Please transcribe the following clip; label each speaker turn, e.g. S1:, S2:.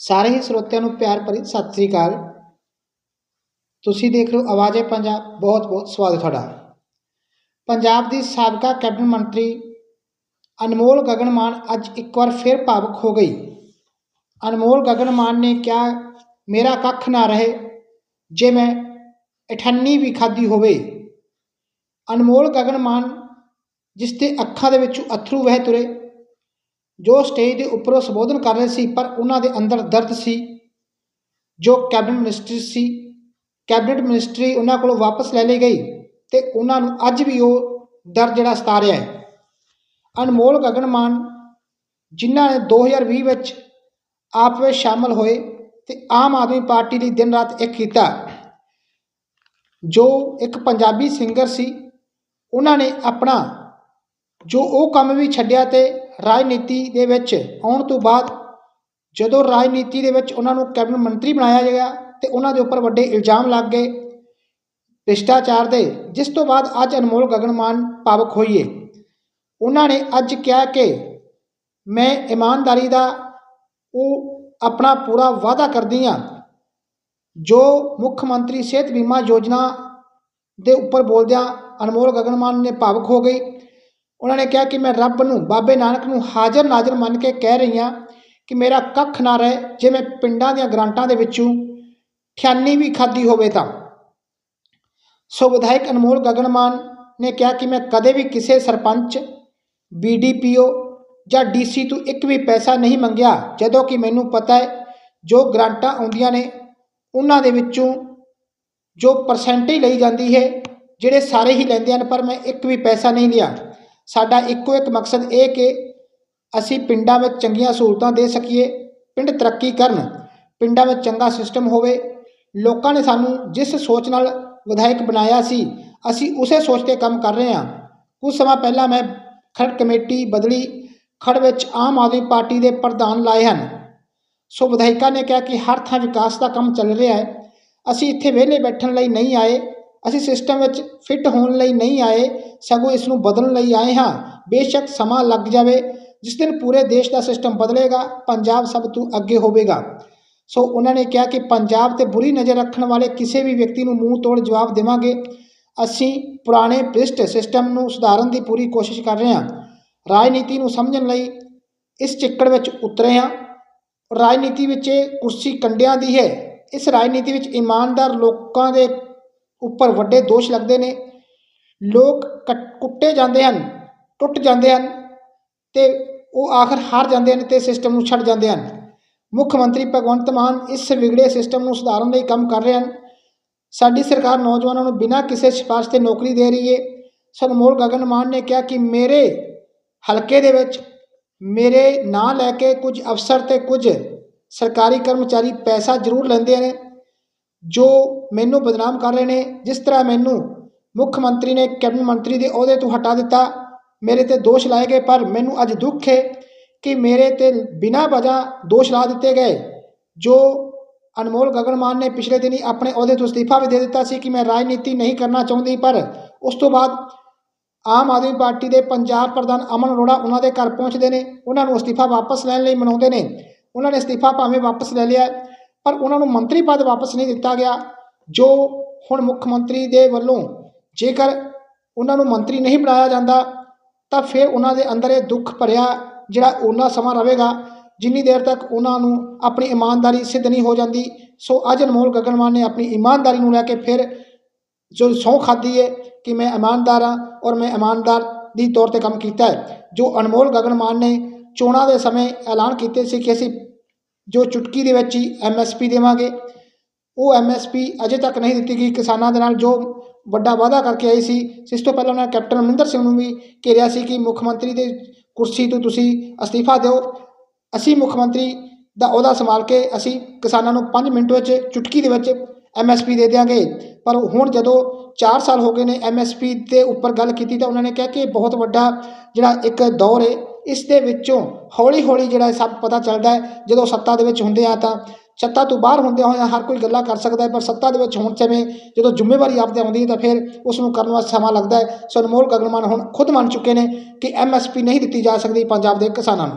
S1: ਸਾਰੇ ਹੀ ਸਰੋਤਿਆਂ ਨੂੰ ਪਿਆਰ ਭਰੀ ਸਤਿ ਸ੍ਰੀ ਅਕਾਲ। ਤੁਸੀਂ ਦੇਖ ਰਹੇ ਹੋ ਆਵਾਜ਼ੇ ਪੰਜਾਬ। ਬਹੁਤ ਬਹੁਤ ਸਵਾਗਤ ਤੁਹਾਡਾ। ਪੰਜਾਬ ਦੀ ਸਾਬਕਾ ਕੈਬਨਿਟ ਮੰਤਰੀ ਅਨਮੋਲ ਗਗਨ ਮਾਨ ਅੱਜ ਇੱਕ ਵਾਰ ਫਿਰ ਭਾਵੁਕ ਹੋ ਗਈ। ਅਨਮੋਲ ਗਗਨ ਮਾਨ ਨੇ ਕਿਹਾ, ਮੇਰਾ ਕੱਖ ਨਾ ਰਹੇ। ਜੇ ਮੈਂ ਅਠੰਨੀ ਵੀ ਖਾਦੀ ਹੋਵੇ। ਅਨਮੋਲ ਗਗਨ ਮਾਨ ਜਿਸ ਦੇ ਅੱਖਾਂ ਦੇ ਵਿੱਚੋਂ ਅਥਰੂ ਵਹਿ ਤੁਰੇ ਜੋ ਸਟੇਜ ਦੇ ਉੱਪਰੋਂ ਸੰਬੋਧਨ ਕਰ ਰਹੇ ਸੀ, ਪਰ ਉਹਨਾਂ ਦੇ ਅੰਦਰ ਦਰਦ ਸੀ, ਜੋ ਕੈਬਨਿਟ ਮਿਨਿਸਟਰੀ ਸੀ। ਕੈਬਨਿਟ ਮਿਨਿਸਟਰੀ ਉਹਨਾਂ ਕੋਲੋਂ ਵਾਪਸ ਲੈ ਲਈ ਗਈ ਤੇ ਉਹਨਾਂ ਨੂੰ ਅੱਜ ਵੀ ਉਹ ਦਰਦ ਜਿਹੜਾ ਸਤਾ ਰਿਹਾ ਹੈ। ਅਨਮੋਲ ਗਗਨ ਮਾਨ ਜਿਨ੍ਹਾਂ ਨੇ 2020 ਵਿੱਚ ਆਪ ਵਿੱਚ ਸ਼ਾਮਲ ਹੋਏ ਤੇ ਆਮ ਆਦਮੀ ਪਾਰਟੀ ਲਈ ਦਿਨ ਰਾਤ ਇੱਕ ਕੀਤਾ, ਜੋ ਇੱਕ ਪੰਜਾਬੀ ਸਿੰਗਰ ਸੀ, ਉਹਨਾਂ ਨੇ ਆਪਣਾ ਜੋ ਉਹ ਕੰਮ ਵੀ ਛੱਡਿਆ ਤੇ ਰਾਜਨੀਤੀ ਦੇ ਵਿੱਚ ਆਉਣ ਤੋਂ ਬਾਅਦ ਜਦੋਂ ਰਾਜਨੀਤੀ ਦੇ ਵਿੱਚ ਉਹਨਾਂ ਨੂੰ ਕੈਬਨਿਟ ਮੰਤਰੀ ਬਣਾਇਆ ਗਿਆ ਤੇ ਉਹਨਾਂ ਦੇ ਉੱਪਰ ਵੱਡੇ ਇਲਜ਼ਾਮ ਲੱਗ ਗਏ ਭ੍ਰਿਸ਼ਟਾਚਾਰ ਦੇ, ਜਿਸ ਤੋਂ ਬਾਅਦ ਅੱਜ ਅਨਮੋਲ ਗਗਨ ਮਾਨ ਭਾਵਕ ਹੋਈਏ। ਉਹਨਾਂ ਨੇ ਅੱਜ ਕਿਹਾ ਕਿ ਮੈਂ ਇਮਾਨਦਾਰੀ ਦਾ ਉਹ ਆਪਣਾ ਪੂਰਾ ਵਾਅਦਾ ਕਰਦੀ ਹਾਂ, ਜੋ ਮੁੱਖ ਮੰਤਰੀ ਸਿਹਤ ਬੀਮਾ ਯੋਜਨਾ ਦੇ ਉੱਪਰ ਬੋਲਦਿਆਂ ਅਨਮੋਲ ਗਗਨ ਮਾਨ ਨੇ ਭਾਵਕ ਹੋ ਗਈ। ਉਹਨਾਂ ਨੇ ਕਿਹਾ ਕਿ ਮੈਂ ਰੱਬ ਨੂੰ, ਬਾਬੇ ਨਾਨਕ ਨੂੰ ਹਾਜ਼ਰ ਨਾਜ਼ਰ ਮੰਨ ਕੇ ਕਹਿ ਰਹੀ ਹਾਂ ਕਿ ਮੇਰਾ ਕੱਖ ਨਾ ਰਹੇ, ਜੇ ਮੈਂ ਪਿੰਡਾਂ ਦੀਆਂ ਗ੍ਰਾਂਟਾਂ ਦੇ ਵਿੱਚੋਂ ਠਿਆਨੀ ਵੀ ਖਾਦੀ ਹੋਵੇ ਤਾਂ। ਸੋ ਵਿਧਾਇਕ ਅਨਮੋਲ ਗਗਨਮਾਨ ਨੇ ਕਿਹਾ ਕਿ ਮੈਂ ਕਦੇ ਵੀ ਕਿਸੇ ਸਰਪੰਚ ਬੀਡੀਪੀਓ ਜਾਂ ਡੀਸੀ ਤੋਂ ਇੱਕ ਵੀ ਪੈਸਾ ਨਹੀਂ ਮੰਗਿਆ, ਜਦੋਂ ਕਿ ਮੈਨੂੰ ਪਤਾ ਹੈ ਜੋ ਗ੍ਰਾਂਟਾਂ ਆਉਂਦੀਆਂ ਨੇ, ਉਹਨਾਂ ਦੇ ਵਿੱਚੋਂ ਜੋ ਪਰਸੈਂਟੇਜ ਲਈ ਜਾਂਦੀ ਹੈ, ਜਿਹੜੇ ਸਾਰੇ ਹੀ ਲੈਂਦੇ ਹਨ, ਪਰ ਮੈਂ ਇੱਕ ਵੀ ਪੈਸਾ ਨਹੀਂ ਲਿਆ। ਸਾਡਾ ਇੱਕੋ ਇੱਕ ਮਕਸਦ ਇਹ ਕਿ ਅਸੀਂ ਪਿੰਡਾਂ ਵਿੱਚ ਚੰਗੀਆਂ ਸਹੂਲਤਾਂ ਦੇ ਸਕੀਏ, ਪਿੰਡ ਤਰੱਕੀ ਕਰਨ, ਪਿੰਡਾਂ ਵਿੱਚ ਚੰਗਾ ਸਿਸਟਮ ਹੋਵੇ। ਲੋਕਾਂ ਨੇ ਸਾਨੂੰ ਜਿਸ ਸੋਚ ਨਾਲ ਵਿਧਾਇਕ ਬਣਾਇਆ ਸੀ, ਅਸੀਂ ਉਸੇ ਸੋਚ ਤੇ ਕੰਮ ਕਰ ਰਹੇ ਹਾਂ। ਕੁਝ ਸਮਾਂ ਪਹਿਲਾਂ ਮੈਂ ਖਰੜ ਕਮੇਟੀ ਬਦਲੀ ਖੜ ਵਿੱਚ ਆਮ ਆਦਮੀ ਪਾਰਟੀ ਦੇ ਪ੍ਰਧਾਨ ਲਾਏ ਹਨ। ਸੋ ਵਿਧਾਇਕਾਂ ਨੇ ਕਿਹਾ ਕਿ ਹਰ ਥਾਂ ਵਿਕਾਸ ਦਾ ਕੰਮ ਚੱਲ ਰਿਹਾ ਹੈ। ਅਸੀਂ ਇੱਥੇ ਵਿਹਲੇ ਬੈਠਣ ਲਈ ਨਹੀਂ ਆਏ। ਅਸੀਂ ਸਿਸਟਮ ਵਿੱਚ ਫਿੱਟ ਹੋਣ ਲਈ ਨਹੀਂ ਆਏ, ਸਗੋਂ ਇਸ ਨੂੰ ਬਦਲਣ ਲਈ ਆਏ ਹਾਂ। ਬੇਸ਼ੱਕ ਸਮਾਂ ਲੱਗ ਜਾਵੇ, ਜਿਸ ਦਿਨ ਪੂਰੇ ਦੇਸ਼ ਦਾ ਸਿਸਟਮ ਬਦਲੇਗਾ, ਪੰਜਾਬ ਸਭ ਤੋਂ ਅੱਗੇ ਹੋਵੇਗਾ। ਸੋ ਉਹਨਾਂ ਨੇ ਕਿਹਾ ਕਿ ਪੰਜਾਬ ਤੇ ਬੁਰੀ ਨਜ਼ਰ ਰੱਖਣ ਵਾਲੇ ਕਿਸੇ ਵੀ ਵਿਅਕਤੀ ਨੂੰ ਮੂੰਹ ਤੋੜ ਜਵਾਬ ਦੇਵਾਂਗੇ। ਅਸੀਂ ਪੁਰਾਣੇ ਭ੍ਰਿਸ਼ਟ ਸਿਸਟਮ ਨੂੰ ਸੁਧਾਰਨ ਦੀ ਪੂਰੀ ਕੋਸ਼ਿਸ਼ ਕਰ ਰਹੇ ਹਾਂ। ਰਾਜਨੀਤੀ ਨੂੰ ਸਮਝਣ ਲਈ ਇਸ ਚਿੱਕੜ ਵਿੱਚ ਉਤਰੇ ਹਾਂ। ਰਾਜਨੀਤੀ ਵਿੱਚ ਇਹ ਕੁਰਸੀ ਕੰਡਿਆਂ ਦੀ ਹੈ। ਇਸ ਰਾਜਨੀਤੀ ਵਿੱਚ ਇਮਾਨਦਾਰ ਲੋਕਾਂ ਦੇ ਉੱਪਰ ਵੱਡੇ ਦੋਸ਼ ਲੱਗਦੇ ਨੇ। ਲੋਕ ਕੱਟ- ਕੁੱਟੇ ਜਾਂਦੇ ਹਨ, ਟੁੱਟ ਜਾਂਦੇ ਹਨ ਤੇ ਉਹ ਆਖਰ ਹਾਰ ਜਾਂਦੇ ਹਨ ਤੇ ਸਿਸਟਮ ਨੂੰ ਛੱਡ ਜਾਂਦੇ ਹਨ। ਮੁੱਖ ਮੰਤਰੀ ਭਗਵੰਤ ਮਾਨ ਇਸ ਵਿਗੜੇ ਸਿਸਟਮ ਨੂੰ ਸੁਧਾਰਨ ਲਈ ਕੰਮ ਕਰ ਰਹੇ ਹਨ। ਸਾਡੀ ਸਰਕਾਰ ਨੌਜਵਾਨਾਂ ਨੂੰ ਬਿਨਾਂ ਕਿਸੇ ਸਿਫਾਰਿਸ਼ ਤੇ ਨੌਕਰੀ ਦੇ ਰਹੀ ਹੈ ਸਨਮੋਲ ਗਗਨ ਮਾਨ ਨੇ ਕਿਹਾ ਕਿ ਮੇਰੇ ਹਲਕੇ ਦੇ ਵਿੱਚ ਮੇਰੇ ਨਾਂ ਲੈ ਕੇ ਕੁਝ ਅਫਸਰ ਤੇ ਕੁਝ ਸਰਕਾਰੀ ਕਰਮਚਾਰੀ ਪੈਸਾ ਜ਼ਰੂਰ ਲੈਂਦੇ ਨੇ। ਜੋ ਮੈਨੂੰ ਬਦਨਾਮ ਕਰ ਰਹੇ ਨੇ, ਜਿਸ ਤਰ੍ਹਾਂ ਮੈਨੂੰ ਮੁੱਖ ਮੰਤਰੀ ਨੇ, ਕੈਬਨਿਟ ਮੰਤਰੀ ਦੇ ਅਹੁਦੇ ਤੋਂ ਹਟਾ ਦਿੱਤਾ, ਮੇਰੇ ਤੇ ਦੋਸ਼ ਲਾਏ ਗਏ, ਪਰ ਮੈਨੂੰ ਅੱਜ ਦੁੱਖ ਹੈ ਕਿ ਮੇਰੇ ਤੇ ਬਿਨਾਂ ਵਜ੍ਹਾ ਦੋਸ਼ ਲਾ ਦਿੱਤੇ ਗਏ। ਜੋ ਅਨਮੋਲ ਗਗਨ ਮਾਨ ਨੇ ਪਿਛਲੇ ਦਿਨੀ ਆਪਣੇ ਅਹੁਦੇ ਤੋਂ ਅਸਤੀਫਾ ਵੀ ਦੇ ਦਿੱਤਾ ਸੀ ਕਿ ਮੈਂ ਰਾਜਨੀਤੀ ਨਹੀਂ ਕਰਨਾ ਚਾਹੁੰਦੀ, ਪਰ ਉਸ ਤੋਂ ਬਾਅਦ ਆਮ ਆਦਮੀ ਪਾਰਟੀ ਦੇ ਪੰਜਾਬ ਪ੍ਰਧਾਨ ਅਮਨ ਅਰੋੜਾ ਉਹਨਾਂ ਦੇ ਘਰ ਪਹੁੰਚਦੇ ਨੇ, ਉਹਨਾਂ ਨੂੰ ਅਸਤੀਫਾ ਵਾਪਸ ਲੈਣ ਲਈ ਮਨਾਉਂਦੇ ਨੇ। ਉਹਨਾਂ ਨੇ ਅਸਤੀਫਾ ਭਾਵੇਂ ਵਾਪਸ ਲੈ ਲਿਆ। ਪਰ ਉਹਨਾਂ ਨੂੰ ਮੰਤਰੀ ਪਦ ਵਾਪਸ ਨਹੀਂ ਦਿੱਤਾ ਗਿਆ, ਜੋ ਹੁਣ ਮੁੱਖ ਮੰਤਰੀ ਦੇ ਵੱਲੋਂ ਜੇਕਰ ਉਹਨਾਂ ਨੂੰ ਮੰਤਰੀ ਨਹੀਂ ਬਣਾਇਆ ਜਾਂਦਾ, ਤਾਂ ਫਿਰ ਉਹਨਾਂ ਦੇ ਅੰਦਰ ਇਹ ਦੁੱਖ ਭਰਿਆ ਜਿਹੜਾ ਉਹਨਾਂ ਸਮਾਂ ਰਹੇਗਾ, ਜਿੰਨੀ ਦੇਰ ਤੱਕ ਉਹਨਾਂ ਨੂੰ ਆਪਣੀ ਇਮਾਨਦਾਰੀ ਸਿੱਧ ਨਹੀਂ ਹੋ ਜਾਂਦੀ। ਸੋ ਅੱਜ ਅਨਮੋਲ ਗਗਨ ਮਾਨ ਨੇ ਆਪਣੀ ਇਮਾਨਦਾਰੀ ਨੂੰ ਲੈ ਕੇ ਫਿਰ ਜੋ ਸਹੁੰ ਖਾਦੀ ਹੈ ਕਿ ਮੈਂ ਇਮਾਨਦਾਰ ਹਾਂ ਔਰ ਮੈਂ ਇਮਾਨਦਾਰ ਦੀ ਤੌਰ ਤੇ ਕੰਮ ਕੀਤਾ ਹੈ। ਜੋ ਅਨਮੋਲ ਗਗਨ ਮਾਨ ਨੇ ਚੋਣਾਂ ਦੇ ਸਮੇਂ ਐਲਾਨ ਕੀਤੇ ਸੀ ਕਿ ਅਸੀਂ ਜੋ ਚੁਟਕੀ ਦੇ ਵਿੱਚ ਹੀ ਐਮਐਸਪੀ ਦੇਵਾਂਗੇ। ਉਹ ਐਮਐਸਪੀ ਅਜੇ ਤੱਕ ਨਹੀਂ ਦਿੱਤੀ ਗਈ। ਕਿਸਾਨਾਂ ਦੇ ਨਾਲ ਜੋ ਵੱਡਾ ਵਾਅਦਾ ਕਰਕੇ ਆਈ ਸੀ, ਇਸ ਤੋਂ ਪਹਿਲਾਂ ਉਹਨਾਂ ਨੇ ਕੈਪਟਨ ਅਮਰਿੰਦਰ ਸਿੰਘ ਨੂੰ ਵੀ ਘੇਰਿਆ ਸੀ ਕਿ ਮੁੱਖ ਮੰਤਰੀ ਦੇ ਕੁਰਸੀ ਤੋਂ ਤੁਸੀਂ ਅਸਤੀਫਾ ਦਿਓ। ਅਸੀਂ ਮੁੱਖ ਮੰਤਰੀ ਦਾ ਅਹੁਦਾ ਸੰਭਾਲ ਕੇ ਅਸੀਂ ਕਿਸਾਨਾਂ ਨੂੰ 5 ਮਿੰਟ ਵਿੱਚ ਚੁਟਕੀ ਦੇ ਵਿੱਚ ਐਮਐਸਪੀ ਦੇ ਦਿਆਂਗੇ। ਪਰ ਹੁਣ ਜਦੋਂ 4 ਸਾਲ ਹੋ ਗਏ ਨੇ ਐਮਐਸਪੀ ਦੇ ਉੱਪਰ ਗੱਲ ਕੀਤੀ ਤਾਂ ਉਹਨਾਂ ਨੇ ਕਿਹਾ ਕਿ ਇਹ ਬਹੁਤ ਵੱਡਾ ਜਿਹੜਾ ਇੱਕ ਦੌਰ ਹੈ ਇਸ ਦੇ ਵਿੱਚੋਂ ਹੌਲੀ ਹੌਲੀ ਜਿਹੜਾ ਸਭ ਪਤਾ ਚੱਲਦਾ ਹੈ, ਜਦੋਂ ਸੱਤਾ ਦੇ ਵਿੱਚ ਹੁੰਦੇ ਆ ਤਾਂ ਸੱਤਾ ਤੋਂ ਬਾਹਰ ਹੁੰਦਿਆਂ ਹੋਇਆਂ ਹਰ ਕੋਈ ਗੱਲਾਂ ਕਰ ਸਕਦਾ ਹੈ, ਪਰ ਸੱਤਾ ਦੇ ਵਿੱਚ ਹੋਣ ਸਮੇਂ ਜਦੋਂ ਜ਼ਿੰਮੇਵਾਰੀ ਆਪ ਤੇ ਆਉਂਦੀ ਹੈ ਤਾਂ ਫਿਰ ਉਸ ਨੂੰ ਕਰਨ ਵਾਸਤੇ ਸਮਾਂ ਲੱਗਦਾ ਹੈ। ਸੋ ਅਨਮੋਲ ਗਗਨਮਾਨ ਹੁਣ ਖੁਦ ਮੰਨ ਚੁੱਕੇ ਨੇ ਕਿ ਐਮਐਸਪੀ ਨਹੀਂ ਦਿੱਤੀ ਜਾ ਸਕਦੀ ਪੰਜਾਬ ਦੇ ਕਿਸਾਨਾਂ ਨੂੰ।